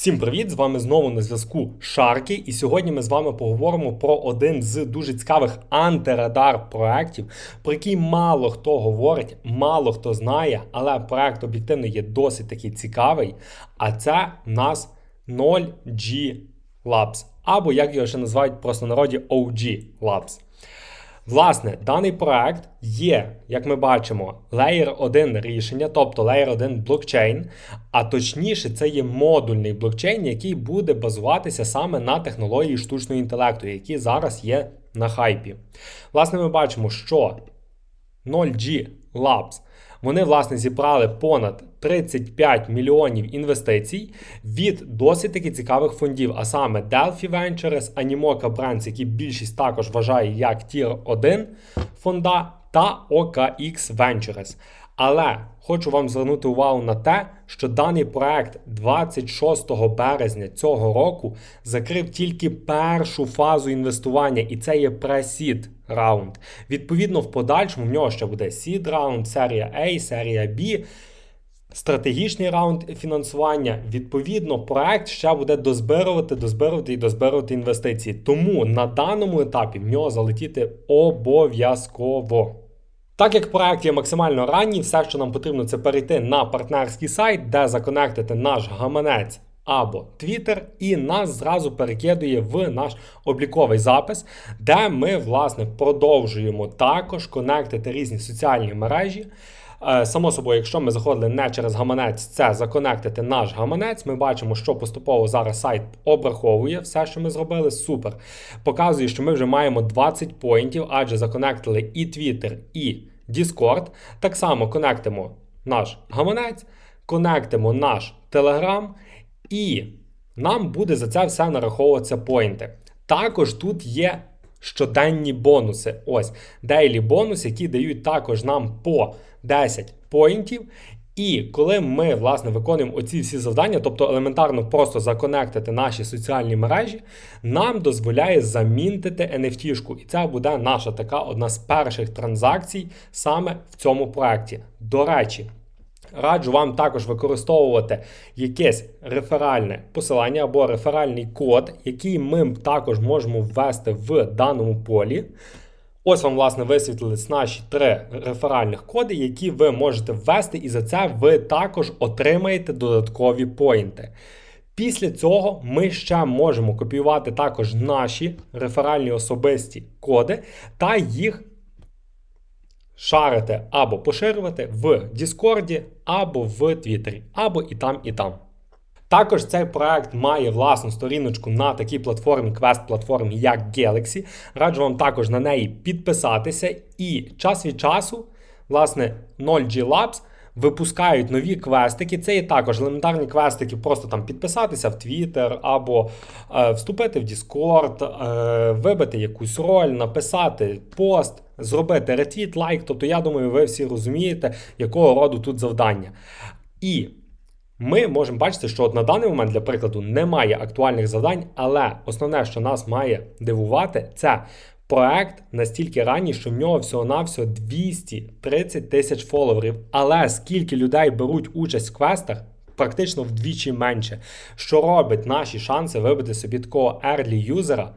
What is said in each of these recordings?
Всім привіт! З вами знову на зв'язку Шарки. І сьогодні ми з вами поговоримо про один з дуже цікавих антирадар проєктів, про який мало хто говорить, мало хто знає, але проект об'єктивно є досить такий цікавий. А це в нас 0G Labs, або як його ще називають просто народі OG Labs. Власне, даний проект є, як ми бачимо, Layer 1 рішення, тобто Layer 1 блокчейн. А точніше, це є модульний блокчейн, який буде базуватися саме на технології штучного інтелекту, які зараз є на хайпі. Власне, ми бачимо, що 0G Labs вони, власне, зібрали понад 35 мільйонів інвестицій від досить таки цікавих фондів, а саме Delphi Ventures, Animoca Brands, які більшість також вважає як Tier 1 фонда, та OKX Ventures. Але хочу вам звернути увагу на те, що даний проект 26 березня цього року закрив тільки першу фазу інвестування, і це є пресід раунд. Відповідно, в подальшому в нього ще буде сід раунд, серія A, серія B. Стратегічний раунд фінансування, відповідно, проект ще буде дозбирувати, дозбирувати і дозбирувати інвестиції. Тому на даному етапі в нього залетіти обов'язково. Так як проект є максимально ранній, все, що нам потрібно, це перейти на партнерський сайт, де законектити наш гаманець або Twitter, і нас зразу перекидує в наш обліковий запис, де ми, власне, продовжуємо також конектити різні соціальні мережі. Е, само собою, якщо ми заходили не через гаманець, це законектити наш гаманець. Ми бачимо, що поступово зараз сайт обраховує все, що ми зробили. Супер. Показує, що ми вже маємо 20 поінтів, адже законектили і Twitter, і Discord. Так само конектимо наш гаманець, конектимо наш Telegram, і нам буде за це все нараховуватися поінти. Також тут є щоденні бонуси. Ось дейлі бонуси, які дають також нам по 10 поінтів. І коли ми власне виконуємо оці всі завдання, тобто елементарно просто законектити наші соціальні мережі, нам дозволяє замінтити NFT-шку. І це буде наша така одна з перших транзакцій саме в цьому проєкті. До речі. Раджу вам також використовувати якесь реферальне посилання або реферальний код, який ми також можемо ввести в даному полі. Ось вам, власне, висвітлились наші три реферальних коди, які ви можете ввести, і за це ви також отримаєте додаткові поінти. Після цього ми ще можемо копіювати також наші реферальні особисті коди та їх шарити або поширювати в Діскорді, або в Твіттері, або і там, і там. Також цей проект має власну сторіночку на такій платформі, квест-платформі, як Galaxy. Раджу вам також на неї підписатися. І час від часу, власне, 0G Labs випускають нові квестики. Це є також елементарні квестики, просто там підписатися в Twitter або е, вступити в Discord, е, вибити якусь роль, написати пост, зробити ретвіт, лайк. Тобто, я думаю, ви всі розумієте, якого роду тут завдання. І ми можемо бачити, що от на даний момент, для прикладу, немає актуальних завдань, але основне, що нас має дивувати, це проект настільки ранній, що в нього всього-навсього 230 тисяч фоловерів. Але скільки людей беруть участь в квестах, практично вдвічі менше, що робить наші шанси вибити собі такого ерлі-юзера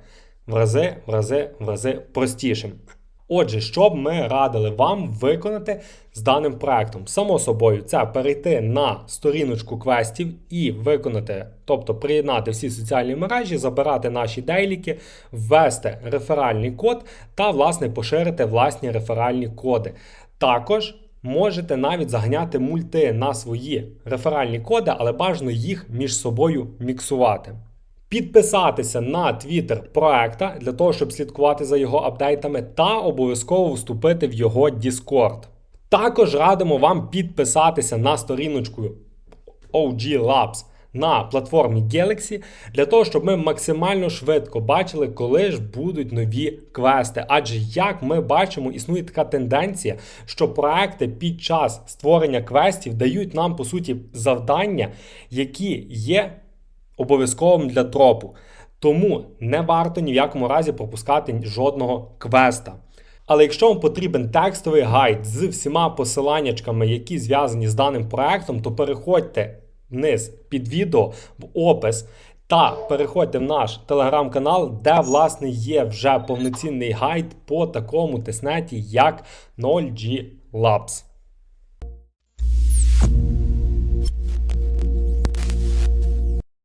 в рази, в рази, в рази простішим. Отже, що б ми радили вам виконати з даним проектом? Само собою, це перейти на сторіночку квестів і виконати, тобто приєднати всі соціальні мережі, забирати наші дейліки, ввести реферальний код та, власне, поширити власні реферальні коди. Також. Можете навіть заганяти мульти на свої реферальні коди, але бажано їх між собою міксувати підписатися на твіттер проекта для того, щоб слідкувати за його апдейтами, та обов'язково вступити в його Discord. Також радимо вам підписатися на сторіночку OG Labs на платформі Galaxy для того, щоб ми максимально швидко бачили, коли ж будуть нові квести. Адже, як ми бачимо, існує така тенденція, що проекти під час створення квестів дають нам, по суті, завдання, які є обов'язковим для дропу. Тому не варто ні в якому разі пропускати жодного квеста. Але якщо вам потрібен текстовий гайд з всіма посиланнячками, які зв'язані з даним проектом, то переходьте вниз під відео в опис. Та переходьте в наш телеграм-канал, де власне є вже повноцінний гайд по такому тиснеті, як 0G Labs.